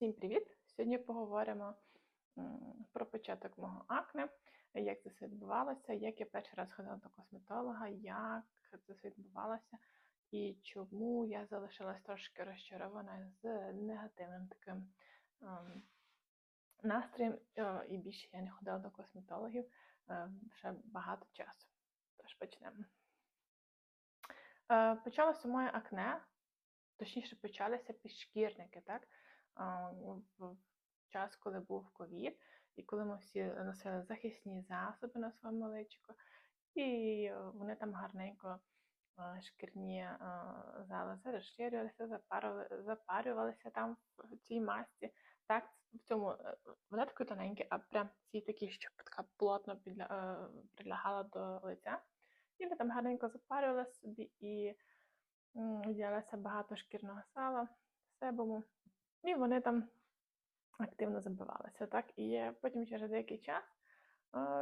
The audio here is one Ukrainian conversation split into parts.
Всім привіт! Сьогодні поговоримо про початок мого акне, як це все відбувалося, як я перший раз ходила до косметолога, як це все відбувалося і чому я залишилась трошки розчарована з негативним таким ем, настроєм, е, і більше я не ходила до косметологів е, вже багато часу. Тож почнемо. Е, Почалося моє акне, точніше почалися підшкірники, так? В час, коли був ковід, і коли ми всі носили захисні засоби на своєму личику, і вони там гарненько шкірні залози розширювалися, запарювалися там в цій масці. Так, в цьому е, вона така тоненькі, а прям ці такі, щоб така плотно підля, е, прилягала до лиця. І вони там гарненько запарювалися собі і виділялося багато шкірного сала, себому. І вони там активно забивалися. Так? І потім через деякий час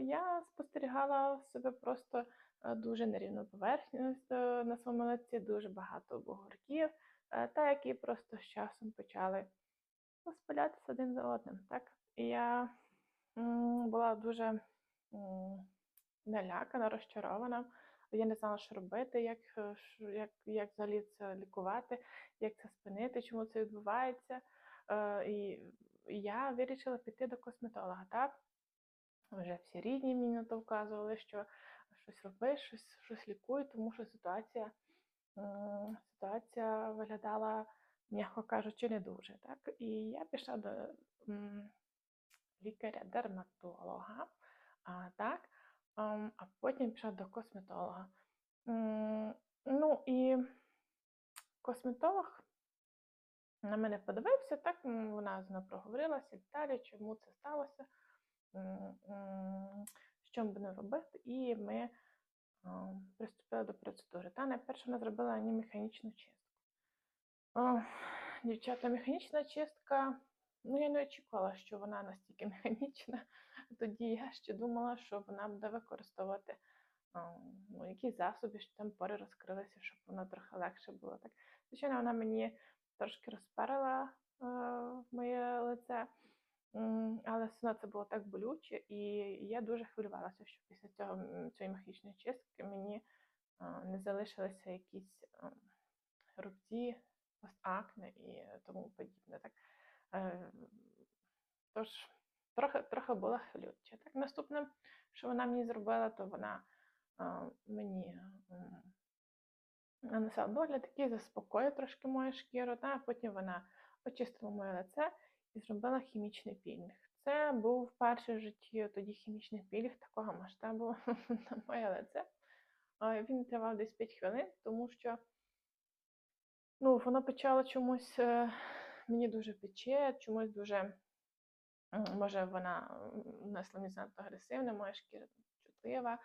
я спостерігала себе просто е, дуже нерівну поверхність е, на своєму лиці, дуже багато бугорків, е, та які просто з часом почали розпилятися один за одним. Так? І я була дуже налякана, розчарована. Я не знала, що робити, як, е, як, як взагалі це лікувати, як це спинити, чому це відбувається. Е, і я вирішила піти до косметолога. Так? Вже всі рідні мені на то вказували, що щось роби, щось, щось лікуй, тому що ситуація, м, ситуація виглядала, м'яко кажучи, не дуже. Так? І я пішла до лікаря-дерматолога, а, так? А потім пішла до косметолога. Ну і косметолог на мене подивився, так вона знову проговорилася і далі, чому це сталося, що будемо робити, і ми приступили до процедури. Та найперше вона зробила мені механічну чистку. Дівчата, механічна чистка. Ну, я не очікувала, що вона настільки механічна. Тоді я ще думала, що вона буде використовувати ну, якісь засоби, що там пори розкрилися, щоб воно трохи легше було. Так. Звичайно, вона мені трошки розперила е, моє лице, але все одно це було так болюче, і я дуже хвилювалася, що після цього цієї механічної чистки мені е, не залишилися якісь ем, рубці, акне і тому подібне. Так. Е, Тож, трохи, трохи була хвилююча. Так, наступне, що вона мені зробила, то вона е, мені нанесла догляд, який заспокоїв трошки мою шкіру, та потім вона очистила моє лице і зробила хімічний пілінг. Це був перший в житті тоді хімічний пілінг такого масштабу на моє лице. Він тривав десь 5 хвилин, тому що ну, воно почало чомусь е, мені дуже пече, чомусь дуже, може, вона мені занадто агресивна, моя шкіра чутлива,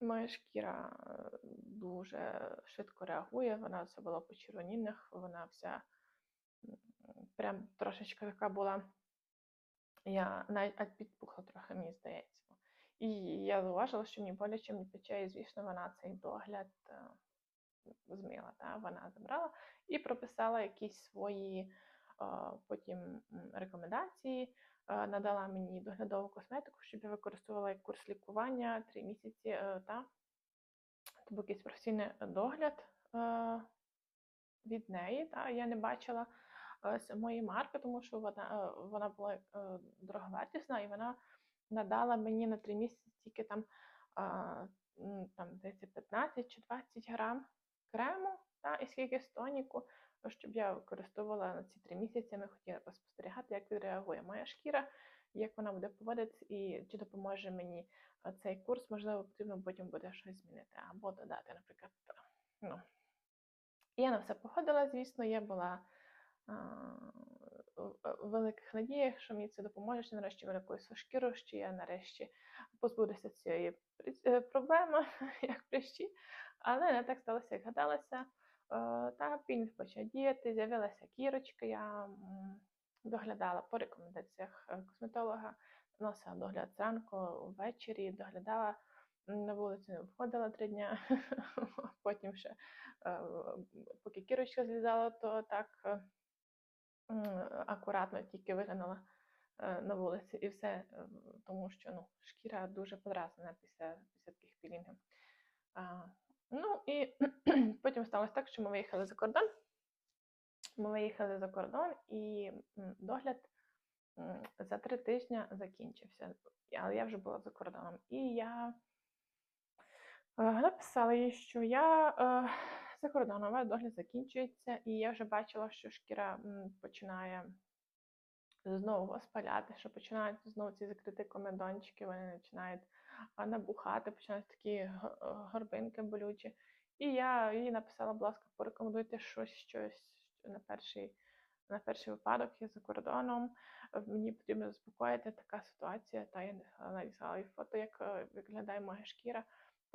моя шкіра е, дуже швидко реагує, вона вся була по червонінах, вона вся прям трошечки така була. Я навіть підпухла трохи, мені здається. І я зауважила, що мені боляче мені пече, і звісно, вона цей догляд е, змила. Та? Вона забрала і прописала якісь свої потім рекомендації, надала мені доглядову косметику, щоб я використовувала як курс лікування 3 місяці. е, Та? Це був якийсь професійний догляд е, від неї. Та? Я не бачила е, самої марки, тому що вона, вона була дороговартісна, і вона надала мені на 3 місяці тільки там, там 15 чи 20 грам крему та, і скільки з тоніку, щоб я використовувала на ці три місяці. Ми хотіли поспостерігати, як відреагує моя шкіра, як вона буде поводитися, і чи допоможе мені е, цей курс, можливо, потрібно потім буде щось змінити або додати, наприклад. Ну. Я на все походила, звісно, я була а, великих надіях, що мені це допоможе, що нарешті вилікую свою шкіру, що я нарешті позбудуся цієї е, проблеми, як прищі. Але не так сталося, як гадалося. Е, Та пільг почав діяти, з'явилася кірочка, я доглядала по рекомендаціях е, косметолога, носила догляд зранку, ввечері, доглядала на вулицю не виходила три дня, потім ще, поки кірочка злізала, то так акуратно тільки виглянула е, на вулиці і все, е, тому що ну, шкіра дуже подразнена після, після таких пілінгів. Ну і потім сталося так, що ми виїхали за кордон. Ми виїхали за кордон, і догляд за три тижні закінчився. Але я вже була за кордоном. І я е, написала їй, що я е, за кордоном, догляд закінчується, і я вже бачила, що шкіра починає знову воспаляти, що починають знову ці закриті комедончики, вони починають набухати, починають такі е, горбинки болючі. І я їй написала, будь ласка, порекомендуйте щось, щось на перший, на перший випадок, я за кордоном. е, Мені потрібно заспокоїти така ситуація. Та я надіслала їй фото, як е, виглядає моя шкіра.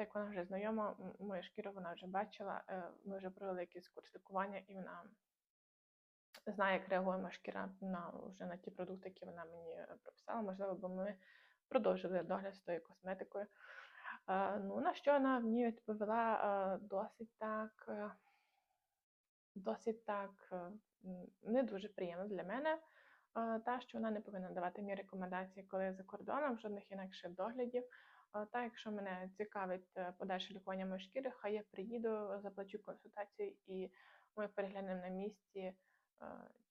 Як вона вже знайома, м- мою шкіру вона вже бачила. е, Ми вже провели якийсь курс лікування, і вона знає, як реагує моя шкіра на вже на ті продукти, які вона мені е, прописала. Можливо, бо ми продовжили догляд з тою косметикою. Е, ну, на що вона мені відповіла е, досить так, досить так не дуже приємно для мене. Та, що вона не повинна давати мені рекомендації, коли я за кордоном, жодних інакших доглядів. Та, якщо мене цікавить е, подальше лікування моєї шкіри, хай я приїду, заплачу консультацію і ми переглянемо на місці,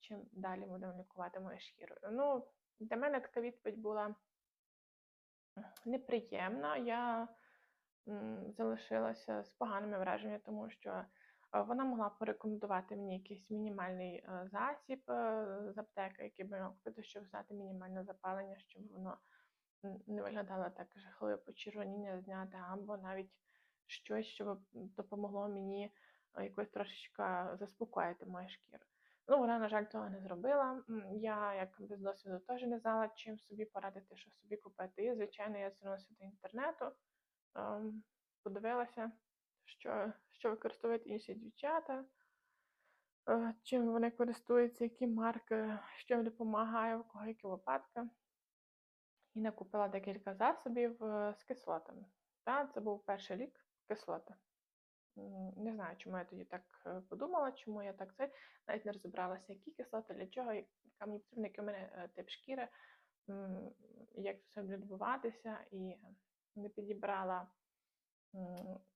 чим далі будемо лікувати мою шкіру. Ну, для мене така відповідь була неприємна. Я залишилася з поганими враженнями, тому що вона могла порекомендувати мені якийсь мінімальний засіб е, з аптеки, який би мав купити, щоб знати мінімальне запалення, щоб воно не виглядало так жахливо почервоніння зняти, або навіть щось, що допомогло мені якось трошечки заспокоїти мою шкіру. Ну, вона, на жаль, того не зробила. Я, як без досвіду, теж не знала, чим собі порадити, що собі купити. І, звичайно, я звернулася до інтернету, ем, подивилася, що, що використовують інші дівчата, е, чим вони користуються, які марки, що їм допомагає, у кого які випадки. І накупила декілька засобів е, з кислотами. Та, це був перший лік кислоти. Не знаю, чому я тоді так е, подумала, чому я так це навіть не розібралася, які кислоти, для чого, яка мені потрібна, який у мене е, тип шкіри, як це все відбуватися, і не підібрала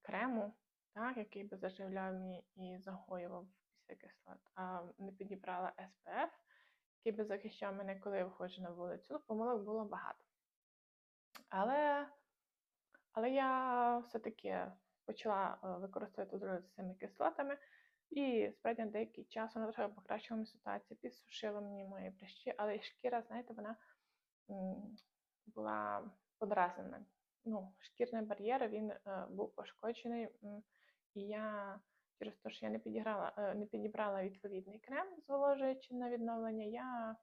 крему, так, який би заживляв мені і загоював після кислот, а не підібрала SPF, який би захищав мене, коли я виходжу на вулицю. Ну, помилок було багато. Але, але я все-таки почала е, використовувати з цими кислотами, і справді на деякий час вона трохи покращила мою ситуацію, підсушила мені мої прищі, але шкіра, знаєте, вона була подразнена. Ну, шкірний бар'єр він е, був пошкоджений, і я через те, що я не підіграла, е, не підібрала відповідний крем зволожуючий на відновлення, я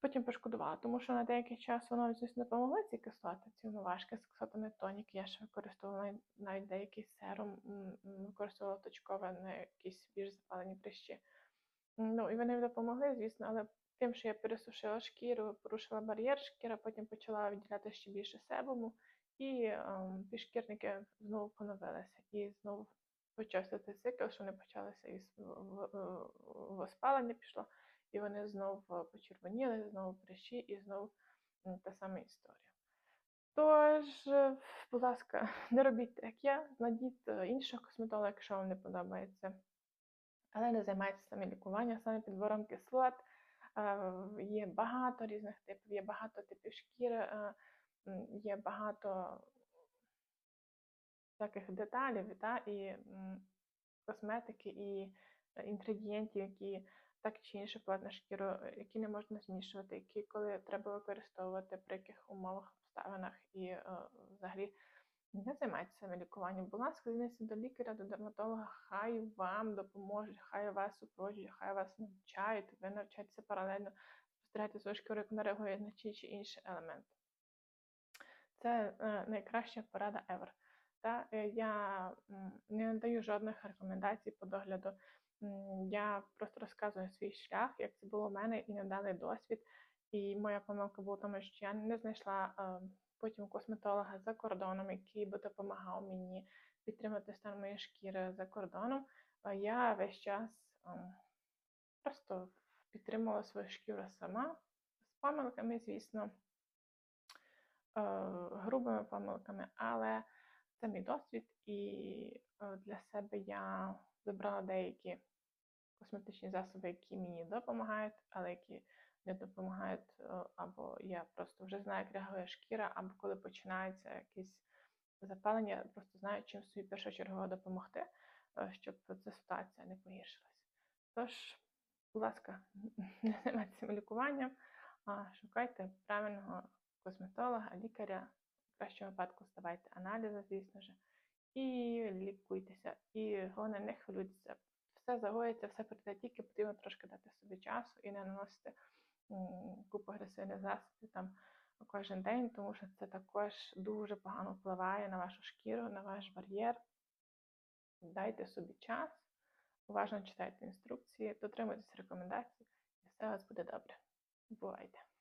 потім пошкодувала, тому що на деякий час воно, звісно, допомогли ці кислоти, ці умивашки з кислотами тонік. Я ще використовувала навіть- деякий серум, використовувала точкове на якісь більш запалені прищі. Ну, і вони допомогли, звісно, але тим, що я пересушила шкіру, порушила бар'єр, шкіра потім почала виділяти ще більше себуму, і ем, пішкірники знову поновилися. І знову почався цей цикл, що вони почалися в- воспалення пішло, і вони знову почервоніли, знову прищі, і знову та сама історія. Тож, е, будь ласка, не робіть так, як я, знайдіть е, іншого косметолога, якщо вам не подобається але не займайтеся саме лікуванням, саме підбором кислот. Е, Є багато різних типів, є багато типів шкіри, є багато всяких деталів та, і косметики, і е, інгредієнтів, які так чи інше впливають на шкіру, е, які не можна змішувати, які коли треба використовувати при яких умовах, обставинах і е, взагалі не займайтеся саме лікуванням. Будь ласка, зверніться до лікаря, до дерматолога, хай вам допоможуть, хай вас супроводжують, хай вас навчають, ви навчаєтеся паралельно спостерігати свою шкіру, як вона реагує на ті чи інші елементи. Це е, найкраща порада ever. Та, е, я не надаю жодних рекомендацій по догляду. Я просто розказую свій шлях, як це було у мене, і надалий досвід. І моя помилка була в тому, що я не знайшла е, потім косметолога за кордоном, який би допомагав мені підтримати стан моєї шкіри за кордоном. Я весь час ем, просто підтримувала свою шкіру сама з помилками, звісно, грубими помилками, але це мій досвід, і е, для себе я вибрала деякі косметичні засоби, які мені допомагають, але які не допомагають, е, або я просто вже знаю, як реагує шкіра, або коли починається якесь запалення, я просто знаю, чим собі першочергово допомогти, е, щоб ця ситуація не погіршилась. Тож, будь ласка, не займайтеся цим лікуванням, шукайте правильного косметолога, лікаря. В кращому випадку ставайте аналізи, звісно ж, і лікуйтеся. І головне, не хвилюйтеся. Все загоїться, все прийде, тільки потрібно трошки дати собі часу і не наносити купу агресивних засобів там кожен день, тому що це також дуже погано впливає на вашу шкіру, на ваш бар'єр. Дайте собі час, уважно читайте інструкції, дотримуйтесь рекомендацій, і все у вас буде добре. Бувайте!